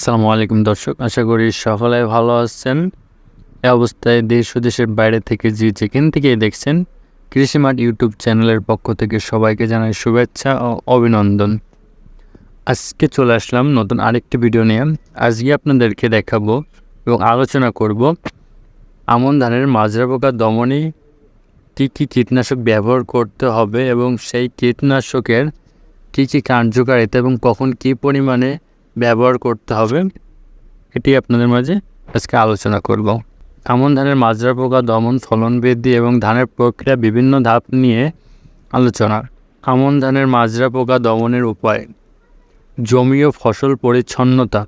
আসসালামু আলাইকুম দর্শক, আশা করি সকলে ভালো আছেন। এ অবস্থায় দেশ ও দেশের বাইরে থেকে যে যেখান থেকেই দেখছেন, কৃষিমাঠ ইউটিউব চ্যানেলের পক্ষ থেকে সবাইকে জানাই শুভেচ্ছা ও অভিনন্দন। আজকে চলে আসলাম নতুন আরেকটি ভিডিও নিয়ে। আজকে আপনাদেরকে দেখাবো এবং আলোচনা করব, আমন ধানের মাজরা পোকা দমনে কী কী কীটনাশক ব্যবহার করতে হবে এবং সেই কীটনাশকের কী কী কার্যকারিতা এবং কখন কী পরিমাণে ব্যবহার করতে হবে। এটি আপনাদের মাঝে আজকে আলোচনা করব। আমন ধানের মাজরা পোকা, দমন, ফলন বৃদ্ধি এবং ধানের প্রক্রিয়া বিভিন্ন ধাপ নিয়ে আলোচনা। আমন ধানের মাজরা পোকা, দমনের উপায়। জমি ও ফসল পরিচ্ছন্নতা।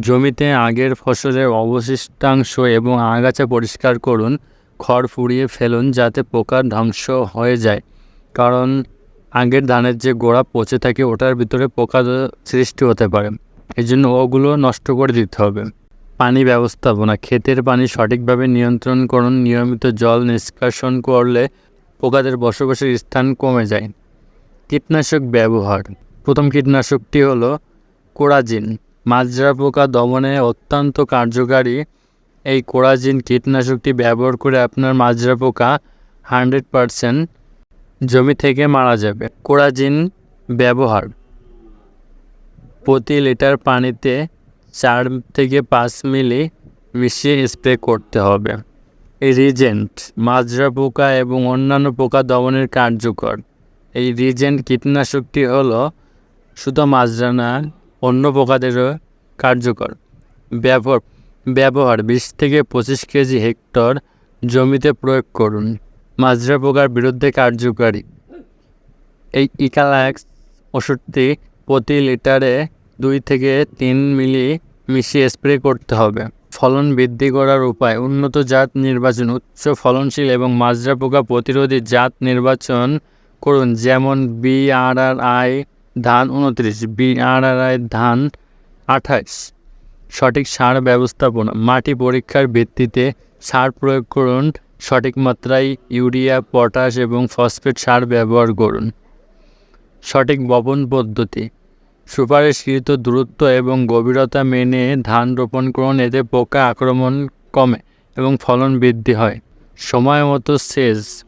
জমিতে আগের ফসলের অবশিষ্টাংশ এবং আগাছা পরিষ্কার করুন, খড় ফুরিয়ে ফেলুন যাতে পোকার ধ্বংস হয়ে যায়। কারণ আগের ধানের যে গোড়া পচে থাকে, ওটার ভিতরে পোকা সৃষ্টি হতে পারে। এই জন্য ওগুলো নষ্ট করে দিতে হবে। পানি ব্যবস্থাপনা, ক্ষেতের পানি সঠিকভাবে নিয়ন্ত্রণ করুন, নিয়মিত জল নিষ্কাশন করলে পোকাদের বসবাসের স্থান কমে যায়। কীটনাশক ব্যবহার, প্রথম কীটনাশকটি হলো কোরাজিন। মাজরা পোকা দমনে অত্যন্ত কার্যকারী। এই কোরাজিন কীটনাশকটি ব্যবহার করে আপনার মাজরা পোকা হান্ড্রেড পারসেন্ট জমি থেকে মারা যাবে। কোরাজিন ব্যবহার প্রতি লিটার পানিতে চার থেকে পাঁচ মিলি মিশিয়ে স্প্রে করতে হবে। এই রিজেন্ট মাজরা পোকা এবং অন্যান্য পোকা দমনের কার্যকর। এই রিজেন্ট কীটনাশকটি হলো শুধু মাজরা না, অন্য পোকাদেরও কার্যকর। ব্যবহার ব্যবহার বিশ থেকে পঁচিশ কেজি হেক্টর জমিতে প্রয়োগ করুন। মাজরা পোকার বিরুদ্ধে কার্যকারী। এই ইকালাক্স ওষুধটি প্রতি লিটারে দুই থেকে তিন মিলি মিশিয়ে স্প্রে করতে হবে। ফলন বৃদ্ধি করার উপায়, উন্নত জাত নির্বাচন, উচ্চ ফলনশীল এবং মাজরা পোকা প্রতিরোধী জাত নির্বাচন করুন, যেমন বি আর আর আই ধান উনত্রিশ, বি আর আর আই ধান আঠাশ সঠিক সার ব্যবস্থাপনা, মাটি পরীক্ষার ভিত্তিতে সার প্রয়োগ করুন, সঠিক মাত্রায় ইউরিয়া, পটাশ এবং ফসফেট সার ব্যবহার করুন। সঠিক বপন পদ্ধতি সুপারিশকৃত দূরত্ব এবং গভীরতা মেনে ধান রোপণ করুন, এতে পোকা আক্রমণ কমে এবং ফলন বৃদ্ধি হয়। সময় মতো সেচ।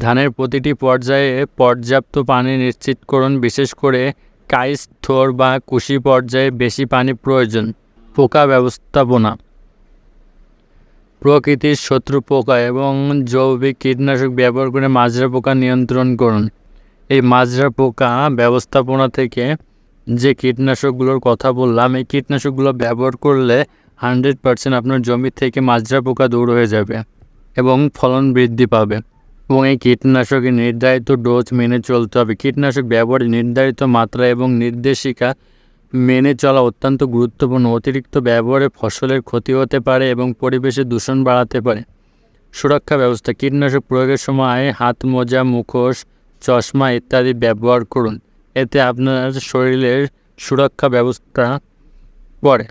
ধানের প্রতিটি পর্যায়ে পর্যাপ্ত পানি নিশ্চিত করুন, বিশেষ করে কাইস, থোর বা কুশি পর্যায়ে বেশি পানি প্রয়োজন। পোকা ব্যবস্থাপনা। প্রকৃতির শত্রু পোকা এবং জৈবিক কীটনাশক ব্যবহার করে মাজরা পোকা নিয়ন্ত্রণ করুন। এই মাজরা পোকা ব্যবস্থাপনা থেকে যে কীটনাশকগুলোর কথা বললাম, এই কীটনাশকগুলো ব্যবহার করলে হান্ড্রেড পারসেন্ট আপনার জমি থেকে মাজরা পোকা দূর হয়ে যাবে এবং ফলন বৃদ্ধি পাবে। এবং এই কীটনাশকের নির্ধারিত ডোজ মেনে চলতে হবে। কীটনাশক ব্যবহারে নির্ধারিত মাত্রা এবং নির্দেশিকা মেনে চলা অত্যন্ত গুরুত্বপূর্ণ। অতিরিক্ত ব্যবহারে ফসলের ক্ষতি হতে পারে এবং পরিবেশে দূষণ বাড়াতে পারে। সুরক্ষা ব্যবস্থা, কীটনাশক প্রয়োগের সময় হাত মোজা, মুখোশ, চশমা ইত্যাদি ব্যবহার করুন। এতে আপনার শরীরের সুরক্ষা ব্যবস্থা পড়ে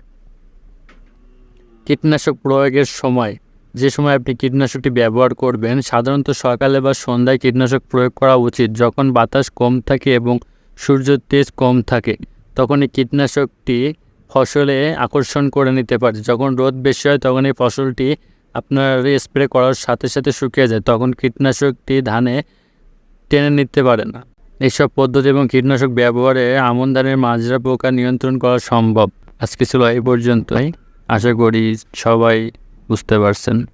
কীটনাশক প্রয়োগের সময়, যে সময় আপনি কীটনাশকটি ব্যবহার করবেন, সাধারণত সকালে বা সন্ধ্যায় কীটনাশক প্রয়োগ করা উচিত। যখন বাতাস কম থাকে এবং সূর্যের তেজ কম থাকে, তখন এই কীটনাশকটি ফসলে আকর্ষণ করে নিতে পারে। যখন রোদ বেশি হয়, তখন এই ফসলটি আপনার স্প্রে করার সাথে সাথে শুকিয়ে যায়। তখন কীটনাশকটি ধানে টেনে নিতে পারে না। এইসব পদ্ধতি এবং কীটনাশক ব্যবহারে আমন ধানের মাজরা পোকা নিয়ন্ত্রণ করা সম্ভব। আজকে ছিল এই পর্যন্তই। আশা করি সবাই বুঝতে পারছেন।